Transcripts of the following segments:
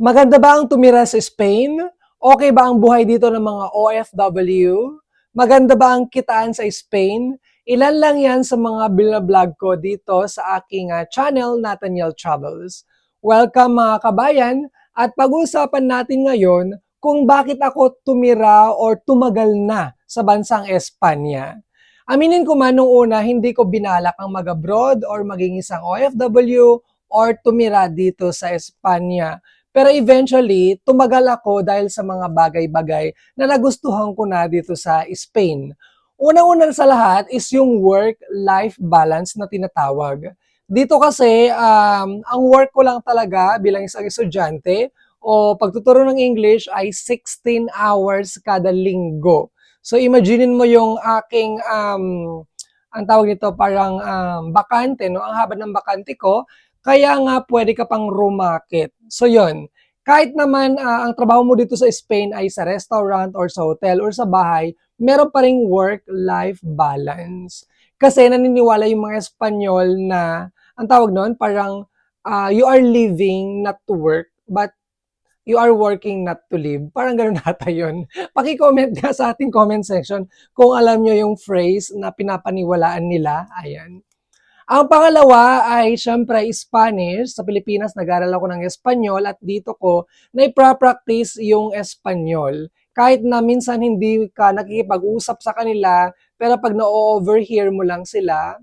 Maganda ba ang tumira sa Spain? Okay ba ang buhay dito ng mga OFW? Maganda ba ang kitaan sa Spain? Ilan lang yan sa mga binablog ko dito sa aking ah, channel, Nathaniel Travels. Welcome mga kabayan at pag-uusapan natin ngayon kung bakit ako tumira or tumagal na sa bansang Espanya. Aminin ko man nung una, hindi ko binalak ang mag-abroad or maging isang OFW or tumira dito sa Espanya. Pero eventually, tumagal ako dahil sa mga bagay-bagay na nagustuhan ko na dito sa Spain. Unang-una sa lahat is yung work-life balance na tinatawag. Dito kasi, um, ang work ko lang talaga bilang isang estudyante o pagtuturo ng English ay 16 hours kada linggo. So imaginein mo yung aking um, ang tawag nito parang um, bakante, no? Ang haba ng bakante ko, kaya nga pwede ka pang rumakit. So yun, kahit naman ah, ang trabaho mo dito sa Spain ay sa restaurant or sa hotel or sa bahay, meron pa ring work-life balance. Kasi naniniwala yung mga Espanyol na, ang tawag noon, parang ah, you are living not to work, but you are working not to live. Parang ganun nata yun. Paki-comment nga sa ating comment section kung alam nyo yung phrase na pinapaniwalaan nila. Ayan. Ang pangalawa ay syempre Spanish. Sa Pilipinas, nag-aral ako ng Espanyol at dito ko na practice yung Espanyol. Kahit na minsan hindi ka nakikipag-usap sa kanila, pero pag na-overhear mo lang sila,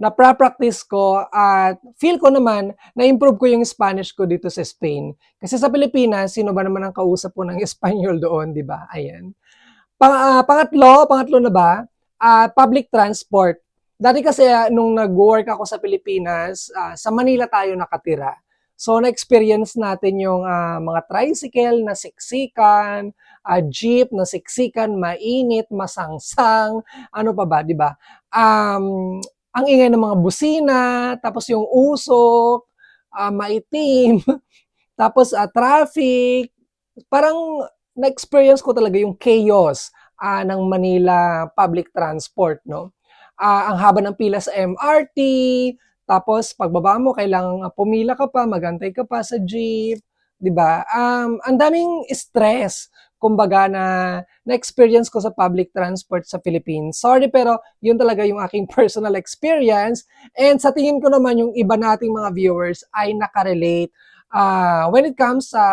na practice ko at feel ko naman na-improve ko yung Spanish ko dito sa Spain. Kasi sa Pilipinas, sino ba naman ang kausap ko ng Espanyol doon, di ba? Ayan. Pang, ah, pangatlo, pangatlo na ba? Ah, public transport. Dati kasi ah, nung nag-work ako sa Pilipinas, ah, sa Manila tayo nakatira. So, na-experience natin yung ah, mga tricycle na siksikan, ah, jeep na siksikan, mainit, masangsang, ano pa ba, di ba? Um, ang ingay ng mga busina, tapos yung usok, ah, maitim, tapos ah, traffic. Parang na-experience ko talaga yung chaos ah, ng Manila public transport, no? Ah, ang haba ng pila sa MRT, tapos pagbaba mo kailangan pumila ka pa, magantay ka pa sa jeep, 'di ba? Um, ang daming stress kumbaga na na-experience ko sa public transport sa Philippines. Sorry pero yun talaga yung aking personal experience and sa tingin ko naman yung iba nating mga viewers ay nakarelate ah when it comes sa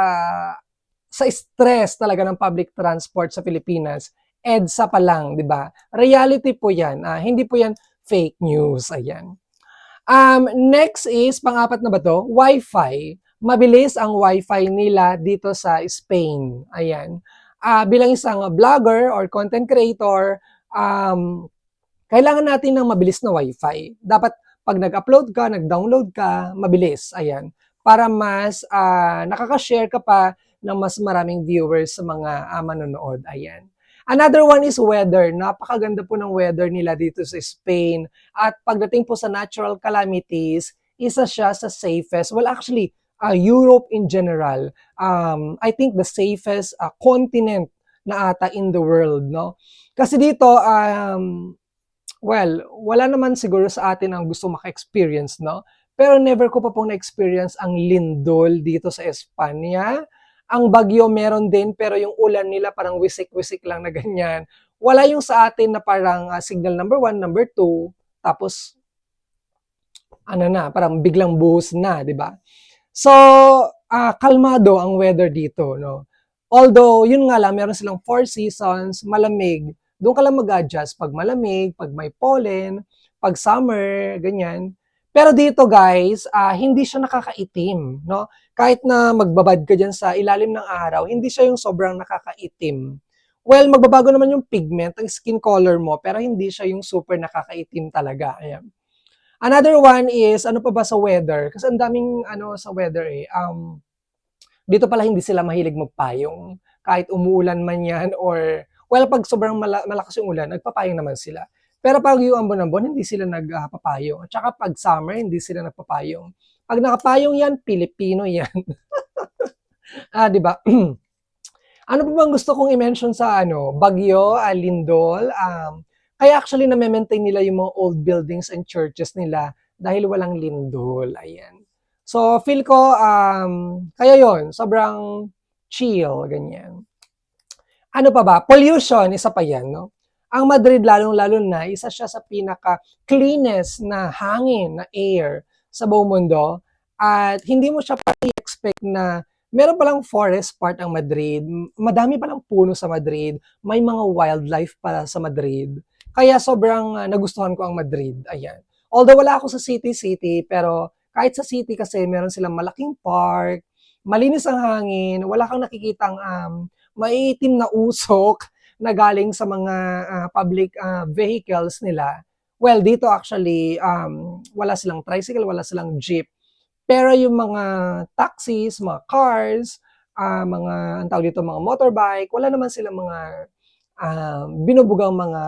sa stress talaga ng public transport sa Pilipinas. EDSA pa lang, di ba? Reality po yan. ah, hindi po yan fake news. Ayan. Um, next is, pang-apat na ba to? Wi-Fi. Mabilis ang Wi-Fi nila dito sa Spain. Ayan. Ah, bilang isang vlogger or content creator, um, kailangan natin ng mabilis na Wi-Fi. Dapat pag nag-upload ka, nag-download ka, mabilis. Ayan. Para mas ah, nakaka-share ka pa ng mas maraming viewers sa mga ah, manonood. Ayan. Another one is weather. Napakaganda po ng weather nila dito sa Spain. At pagdating po sa natural calamities, isa siya sa safest. Well, actually, uh, Europe in general, um, I think the safest uh, continent na ata in the world, no? Kasi dito, um, well, wala naman siguro sa atin ang gusto maka-experience, no? Pero never ko pa pong na-experience ang lindol dito sa Espanya. Ang bagyo meron din, pero yung ulan nila parang wisik-wisik lang na ganyan. Wala yung sa atin na parang ah, signal number one, number two, tapos ano na, parang biglang buhos na, di ba? So, ah, kalmado ang weather dito, no? Although, yun nga lang, meron silang four seasons, malamig. Doon ka lang mag-adjust pag malamig, pag may pollen, pag summer, ganyan. Pero dito guys, ah, hindi siya nakakaitim, no? Kahit na magbabad ka dyan sa ilalim ng araw, hindi siya yung sobrang nakakaitim. Well, magbabago naman yung pigment, ang skin color mo, pero hindi siya yung super nakakaitim talaga. Ayan. Another one is, ano pa ba sa weather? Kasi ang daming ano sa weather eh. Um, dito pala hindi sila mahilig magpayong. Kahit umuulan man yan or, well, pag sobrang mala- malakas yung ulan, nagpapayong naman sila. Pero pag yung ambon-ambon, hindi sila nagpapayong. At saka pag summer, hindi sila nagpapayong. Pag nakapayong yan, Pilipino yan. ah, di ba? ano pa bang gusto kong i-mention sa ano, Bagyo, ah, Lindol, um, kaya actually na-maintain nila yung mga old buildings and churches nila dahil walang lindol. Ayan. So, feel ko, um, kaya yon sobrang chill, ganyan. Ano pa ba? Pollution, isa pa yan, no? Ang Madrid, lalong-lalo na, isa siya sa pinaka-cleanest na hangin, na air sa buong mundo. At hindi mo siya pati expect na meron palang forest part ang Madrid. Madami palang puno sa Madrid. May mga wildlife pala sa Madrid. Kaya sobrang uh, nagustuhan ko ang Madrid. Ayan. Although wala ako sa city-city, pero kahit sa city kasi meron silang malaking park, malinis ang hangin, wala kang nakikitang um, maiitim na usok na galing sa mga uh, public uh, vehicles nila. Well, dito actually, um, wala silang tricycle, wala silang jeep. Pero yung mga taxis, mga cars, uh, mga, ang tawag dito, mga motorbike, wala naman silang mga uh, binubugang mga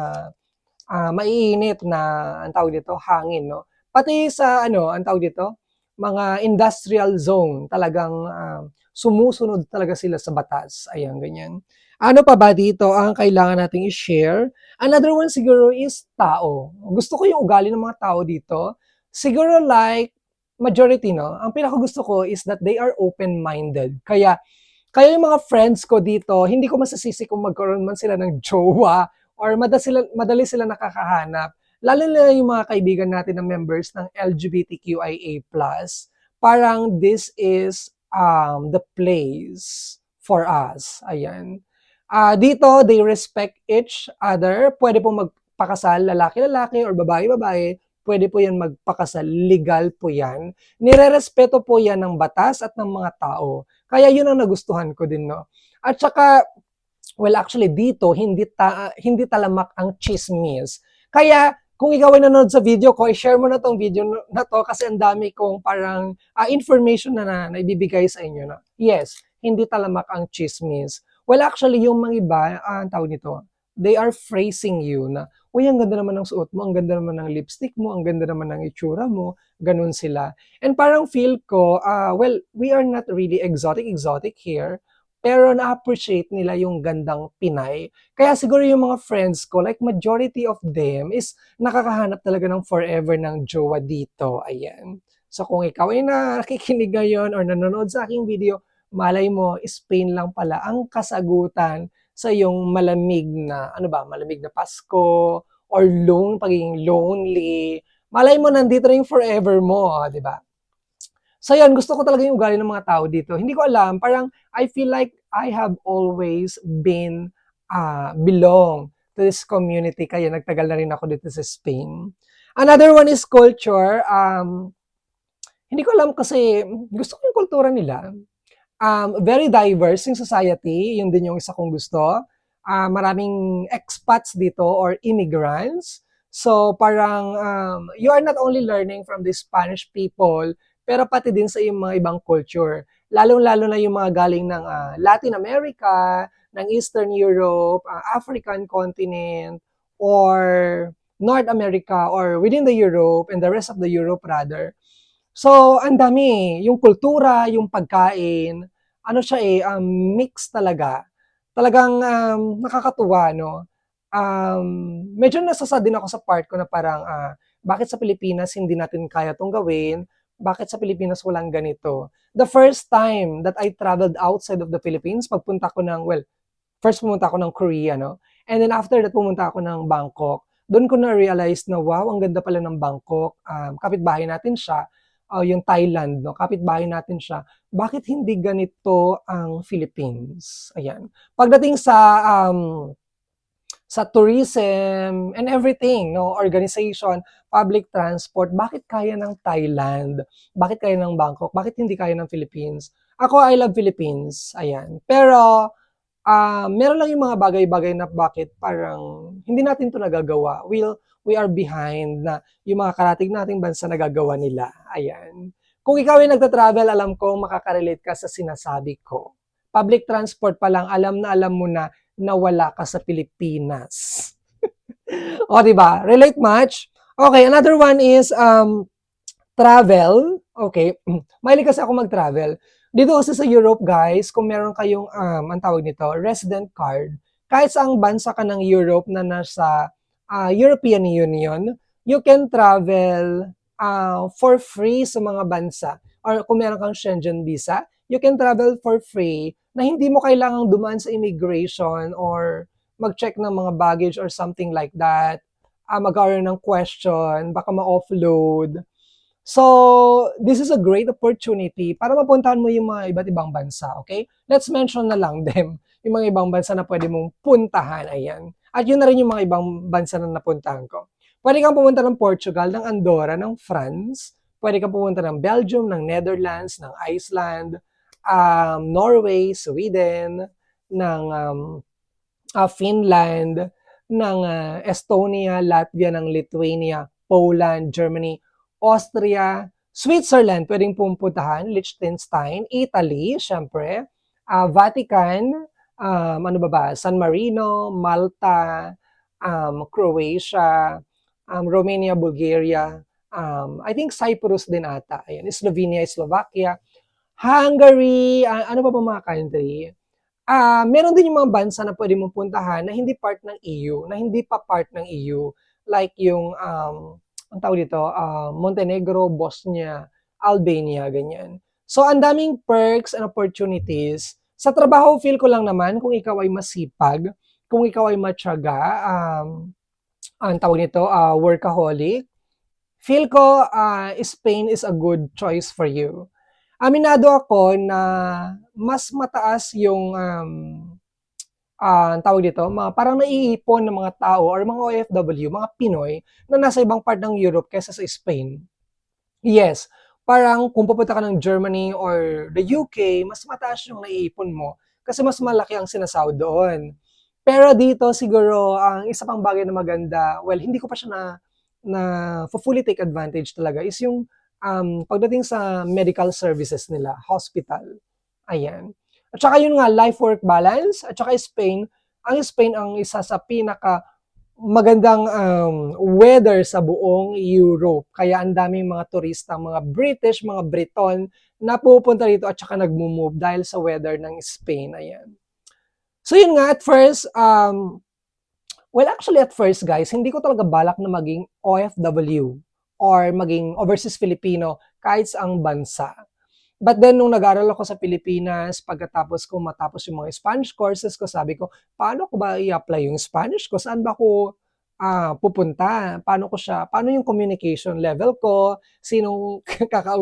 uh, maiinit na, ang tawag dito, hangin, no? Pati sa, ano, ang tawag dito, mga industrial zone, talagang uh, sumusunod talaga sila sa batas. Ayan, ganyan. Ano pa ba dito ang kailangan nating i-share? Another one siguro is tao. Gusto ko yung ugali ng mga tao dito. Siguro like majority, no? Ang pinaka gusto ko is that they are open-minded. Kaya, kaya yung mga friends ko dito, hindi ko masasisi kung magkaroon man sila ng jowa or madali sila, madali sila nakakahanap. Lalo na yung mga kaibigan natin na members ng LGBTQIA+. Parang this is um, the place for us. Ayan. Uh, dito, they respect each other. Pwede po magpakasal lalaki-lalaki or babae-babae. Pwede po yan magpakasal. Legal po yan. Nirerespeto po yan ng batas at ng mga tao. Kaya yun ang nagustuhan ko din, no? At saka, well, actually dito, hindi, ta hindi talamak ang chismis. Kaya, kung ikaw ay nanonood sa video ko, i-share mo na tong video na to kasi ang dami kong parang uh, information na, na, na ibibigay sa inyo na. Yes, hindi talamak ang chismis. Well, actually, yung mga iba, uh, ang tawag nito, they are phrasing you na, uy, ang ganda naman ng suot mo, ang ganda naman ng lipstick mo, ang ganda naman ng itsura mo, ganun sila. And parang feel ko, uh, well, we are not really exotic-exotic here, pero na-appreciate nila yung gandang Pinay. Kaya siguro yung mga friends ko, like majority of them is nakakahanap talaga ng forever ng jowa dito. Ayan. So kung ikaw ay nakikinig ngayon or nanonood sa aking video, malay mo, Spain lang pala ang kasagutan sa yung malamig na, ano ba, malamig na Pasko, or lone, pagiging lonely. Malay mo, nandito na yung forever mo, di ba? So yan, gusto ko talaga yung ugali ng mga tao dito. Hindi ko alam, parang I feel like I have always been, uh, belong to this community, kaya nagtagal na rin ako dito sa Spain. Another one is culture. Um, hindi ko alam kasi gusto ko yung kultura nila um, very diverse yung society. Yun din yung isa kong gusto. Uh, maraming expats dito or immigrants. So parang um, you are not only learning from the Spanish people, pero pati din sa yung mga ibang culture. Lalong-lalo na yung mga galing ng uh, Latin America, ng Eastern Europe, uh, African continent, or North America, or within the Europe, and the rest of the Europe rather. So, ang dami. Yung kultura, yung pagkain, ano siya eh, um, mix talaga. Talagang um, nakakatuwa, no? Um, medyo nasasad din ako sa part ko na parang, uh, bakit sa Pilipinas hindi natin kaya tong gawin? Bakit sa Pilipinas walang ganito? The first time that I traveled outside of the Philippines, pagpunta ko ng, well, first pumunta ako ng Korea, no? And then after that, pumunta ako ng Bangkok. Doon ko na-realize na, wow, ang ganda pala ng Bangkok. Um, kapitbahay natin siya uh, yung Thailand, no? kapitbahay natin siya, bakit hindi ganito ang Philippines? Ayan. Pagdating sa um, sa tourism and everything, no, organization, public transport, bakit kaya ng Thailand? Bakit kaya ng Bangkok? Bakit hindi kaya ng Philippines? Ako, I love Philippines. Ayan. Pero, uh, meron lang yung mga bagay-bagay na bakit parang hindi natin to nagagawa. We'll, we are behind na yung mga karating nating bansa nagagawa nila. Ayan. Kung ikaw ay nagta-travel, alam ko makaka-relate ka sa sinasabi ko. Public transport pa lang, alam na alam mo na na wala ka sa Pilipinas. o, di ba? Relate much? Okay, another one is um, travel. Okay, mahilig kasi ako mag-travel. Dito kasi sa Europe, guys, kung meron kayong, um, ang tawag nito, resident card, kahit saang bansa ka ng Europe na nasa uh, European Union, you can travel uh, for free sa mga bansa. or kung meron kang Schengen visa, you can travel for free na hindi mo kailangang dumaan sa immigration or mag-check ng mga baggage or something like that. Uh, magkaroon ng question, baka ma-offload. So, this is a great opportunity para mapuntahan mo yung mga iba't ibang bansa, okay? Let's mention na lang them, yung mga ibang bansa na pwede mong puntahan, ayan. At yun na rin yung mga ibang bansa na napuntahan ko. Pwede kang pumunta ng Portugal, ng Andorra, ng France. Pwede kang pumunta ng Belgium, ng Netherlands, ng Iceland, um, Norway, Sweden, ng um, uh, Finland, ng uh, Estonia, Latvia, ng Lithuania, Poland, Germany, Austria, Switzerland, pwedeng pumuntahan, Liechtenstein, Italy, syempre, uh, Vatican, um, ano ba ba, San Marino, Malta, um, Croatia, um, Romania, Bulgaria, um, I think Cyprus din ata, ayan, Slovenia, Slovakia, Hungary, uh, ano pa ba mga country? Ah, meron din yung mga bansa na pwede mong puntahan na hindi part ng EU, na hindi pa part ng EU, like yung um, ang tawag dito, ah, Montenegro, Bosnia, Albania, ganyan. So, ang daming perks and opportunities. Sa trabaho, feel ko lang naman kung ikaw ay masipag, kung ikaw ay matyaga, um, ang tawag nito, ah, workaholic, feel ko ah, Spain is a good choice for you. Aminado ako na mas mataas yung um, ang tawag dito, mga parang naiipon ng mga tao or mga OFW, mga Pinoy na nasa ibang part ng Europe kaysa sa Spain. Yes, parang kung pupunta ka ng Germany or the UK, mas mataas yung naiipon mo kasi mas malaki ang sinasahod doon. Pero dito siguro ang isa pang bagay na maganda, well, hindi ko pa siya na na fully take advantage talaga is yung um, pagdating sa medical services nila, hospital. Ayan. At saka yun nga, life-work balance. At saka Spain, ang Spain ang isa sa pinaka magandang um, weather sa buong Europe. Kaya ang daming mga turista, mga British, mga Briton na pupunta dito at saka nagmo-move dahil sa weather ng Spain. Ayan. So yun nga, at first, um, well actually at first guys, hindi ko talaga balak na maging OFW or maging overseas Filipino kahit sa ang bansa. But then, nung nag-aral ako sa Pilipinas, pagkatapos ko matapos yung mga Spanish courses ko, sabi ko, paano ko ba i-apply yung Spanish ko? Saan ba ko ah, pupunta? Paano ko siya? Paano yung communication level ko? Sinong kakausap